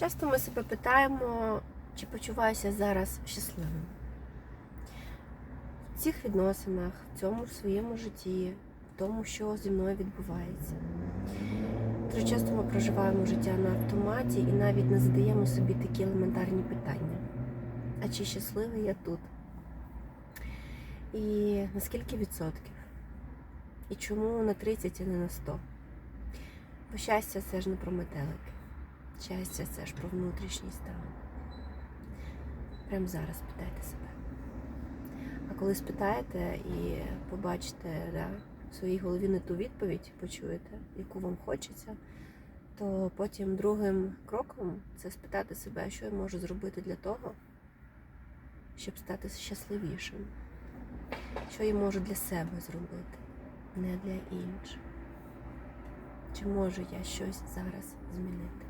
Часто ми себе питаємо, чи почуваюся зараз щасливим. В цих відносинах, в цьому своєму житті, в тому, що зі мною відбувається. Дуже часто ми проживаємо життя на автоматі і навіть не задаємо собі такі елементарні питання. А чи щасливий я тут? І на скільки відсотків? І чому на 30, а не на 100? Бо щастя це ж не про метелики. Щастя це ж про внутрішній стан. Прямо зараз питайте себе. А коли спитаєте і побачите да, в своїй голові не ту відповідь, почуєте, яку вам хочеться, то потім другим кроком це спитати себе, що я можу зробити для того, щоб стати щасливішим. Що я можу для себе зробити, не для інших. Чи можу я щось зараз змінити?